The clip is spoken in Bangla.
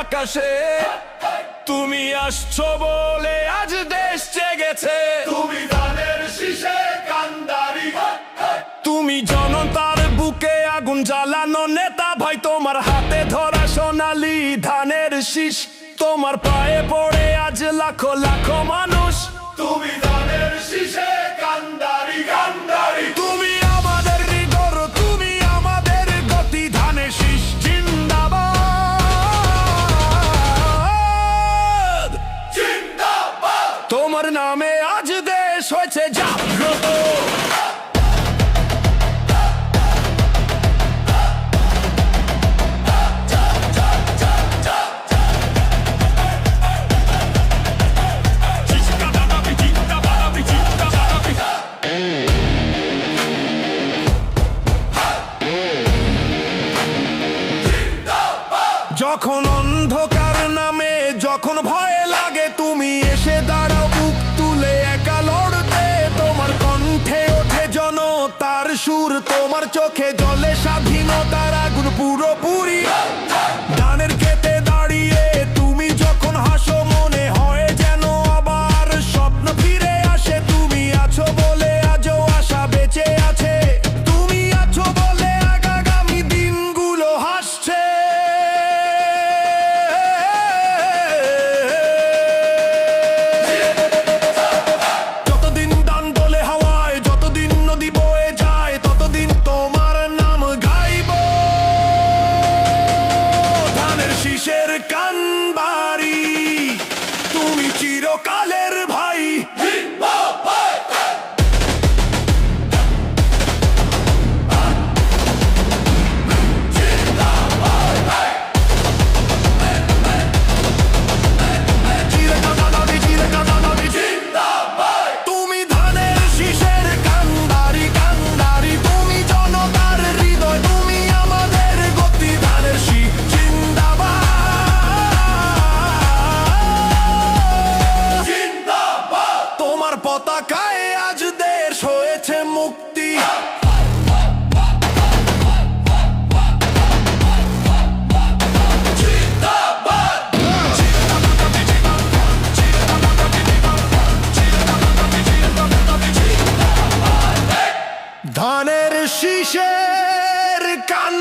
আকাশে তুমি আসছো বলে আজ দেশ জেগেছে। তুমি ধানের শীষে কান্দারি। তুমি জনতার বুকে আগুন জ্বালানো নেতা ভাই তোমার হাতে ধরা সোনালি ধানের শীষ। তোমার পায়ে পড়ে আজ লাখো লাখো মানুষ। তুমি ধানের শীষে তোমার নামে আজ দেশ হয়েছে জাগ্রত। যখন অন্ধকার নামে, যখন ভয় লাগে, তুমি এসে দাঁড়াও। সুর তোমার চোখে জলে স্বাধীনতার আগুন পুরোপুরি। চিরকালের পতাকায় আজ দেশ হয়েছে মুক্তি। ধানের শিশের কান